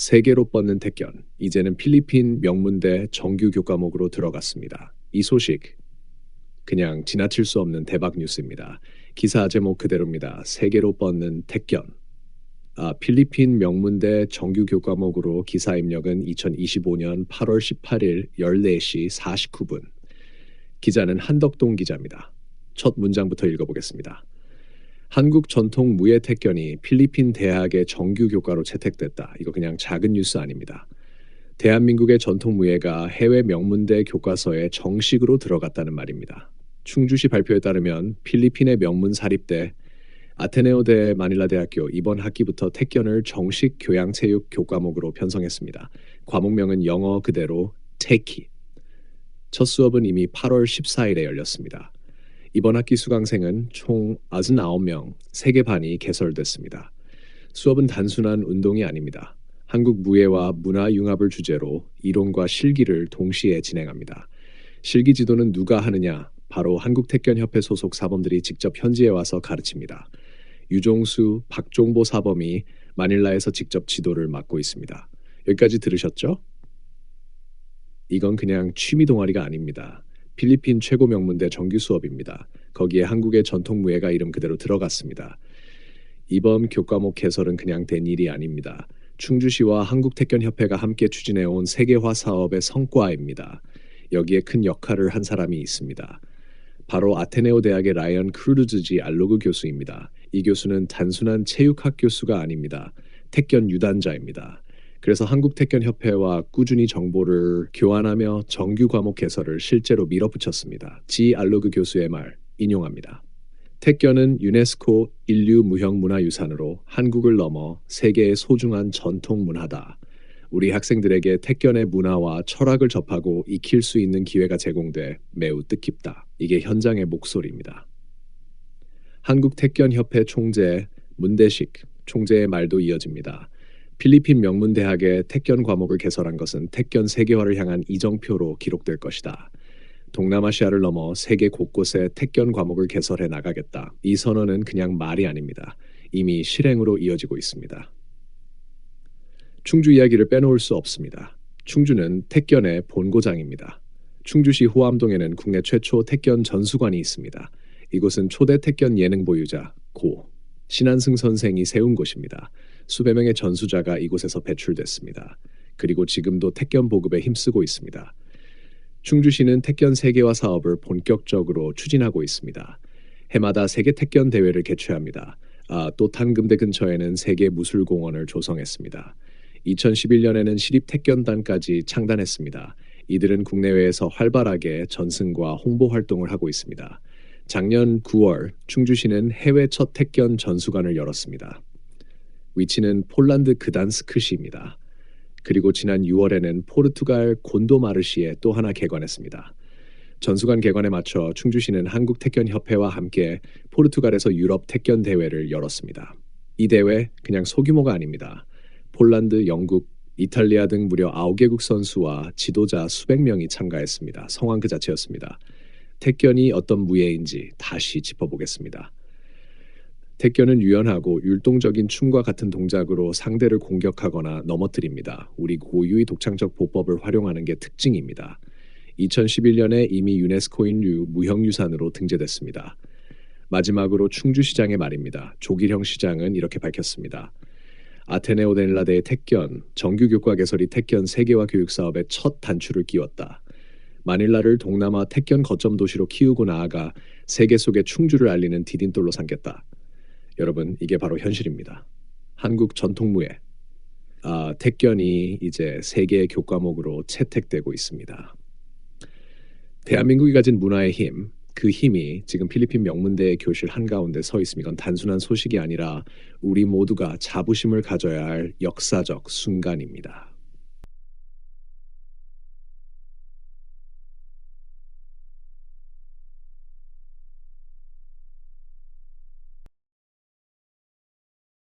세계로 뻗는 택견. 이제는 필리핀 명문대 정규 교과목으로 들어갔습니다. 이 소식 그냥 지나칠 수 없는 대박 뉴스입니다. 기사 제목 그대로입니다. 세계로 뻗는 택견. 아, 필리핀 명문대 정규 교과목으로 기사 입력은 2025년 8월 18일 14시 49분. 기자는 한덕동 기자입니다. 첫 문장부터 읽어보겠습니다. 한국 전통 무예 택견이 필리핀 대학의 정규 교과로 채택됐다. 이거 그냥 작은 뉴스 아닙니다. 대한민국의 전통 무예가 해외 명문대 교과서에 정식으로 들어갔다는 말입니다. 충주시 발표에 따르면 필리핀의 명문 사립대 아테네오대 마닐라 대학교 이번 학기부터 택견을 정식 교양체육 교과목으로 편성했습니다. 과목명은 영어 그대로 테키. 첫 수업은 이미 8월 14일에 열렸습니다. 이번 학기 수강생은 총 99명, 3개 반이 개설됐습니다. 수업은 단순한 운동이 아닙니다. 한국 무예와 문화 융합을 주제로 이론과 실기를 동시에 진행합니다. 실기 지도는 누가 하느냐? 바로 한국택견협회 소속 사범들이 직접 현지에 와서 가르칩니다. 유종수, 박종보 사범이 마닐라에서 직접 지도를 맡고 있습니다. 여기까지 들으셨죠? 이건 그냥 취미 동아리가 아닙니다. 필리핀 최고 명문대 정규 수업입니다. 거기에 한국의 전통 무예가 이름 그대로 들어갔습니다. 이번 교과목 개설은 그냥 된 일이 아닙니다. 충주시와 한국택견협회가 함께 추진해온 세계화 사업의 성과입니다. 여기에 큰 역할을 한 사람이 있습니다. 바로 아테네오 대학의 라이언 크루즈지 알로그 교수입니다. 이 교수는 단순한 체육학 교수가 아닙니다. 택견 유단자입니다. 그래서 한국택견협회와 꾸준히 정보를 교환하며 정규 과목 개설을 실제로 밀어붙였습니다. 지 알로그 교수의 말 인용합니다. 택견은 유네스코 인류 무형 문화유산으로 한국을 넘어 세계의 소중한 전통 문화다. 우리 학생들에게 택견의 문화와 철학을 접하고 익힐 수 있는 기회가 제공돼 매우 뜻깊다. 이게 현장의 목소리입니다. 한국택견협회 총재 문대식 총재의 말도 이어집니다. 필리핀 명문대학의 택견 과목을 개설한 것은 택견 세계화를 향한 이정표로 기록될 것이다. 동남아시아를 넘어 세계 곳곳에 택견 과목을 개설해 나가겠다. 이 선언은 그냥 말이 아닙니다. 이미 실행으로 이어지고 있습니다. 충주 이야기를 빼놓을 수 없습니다. 충주는 택견의 본고장입니다. 충주시 호암동에는 국내 최초 택견 전수관이 있습니다. 이곳은 초대 택견 예능 보유자 고 신한승 선생이 세운 곳입니다. 수백 명의 전수자가 이곳에서 배출됐습니다. 그리고 지금도 택견 보급에 힘쓰고 있습니다. 충주시는 택견 세계화 사업을 본격적으로 추진하고 있습니다. 해마다 세계 택견 대회를 개최합니다. 아, 또 탄금대 근처에는 세계 무술공원을 조성했습니다. 2011년에는 시립 택견단까지 창단했습니다. 이들은 국내외에서 활발하게 전승과 홍보 활동을 하고 있습니다. 작년 9월 충주시는 해외 첫 택견 전수관을 열었습니다. 위치는 폴란드 그단스크시입니다. 그리고 지난 6월에는 포르투갈 곤도마르시에 또 하나 개관했습니다. 전수관 개관에 맞춰 충주시는 한국 택견 협회와 함께 포르투갈에서 유럽 택견 대회를 열었습니다. 이 대회 그냥 소규모가 아닙니다. 폴란드, 영국, 이탈리아 등 무려 9개국 선수와 지도자 수백 명이 참가했습니다. 성황 그 자체였습니다. 택견이 어떤 무예인지 다시 짚어보겠습니다. 택견은 유연하고 율동적인 춤과 같은 동작으로 상대를 공격하거나 넘어뜨립니다. 우리 고유의 독창적 보법을 활용하는 게 특징입니다. 2011년에 이미 유네스코 인류 무형유산으로 등재됐습니다. 마지막으로 충주시장의 말입니다. 조기령 시장은 이렇게 밝혔습니다. 아테네오 델라데의 택견, 정규 교과 개설이 택견 세계화 교육 사업의 첫 단추를 끼웠다. 마닐라를 동남아 택견 거점 도시로 키우고 나아가 세계 속의 충주를 알리는 디딤돌로 삼겠다. 여러분 이게 바로 현실입니다. 한국 전통무예 아, 택견이 이제 세계 교과목으로 채택되고 있습니다. 대한민국이 가진 문화의 힘, 그 힘이 지금 필리핀 명문대 교실 한가운데 서 있으면 이건 단순한 소식이 아니라 우리 모두가 자부심을 가져야 할 역사적 순간입니다.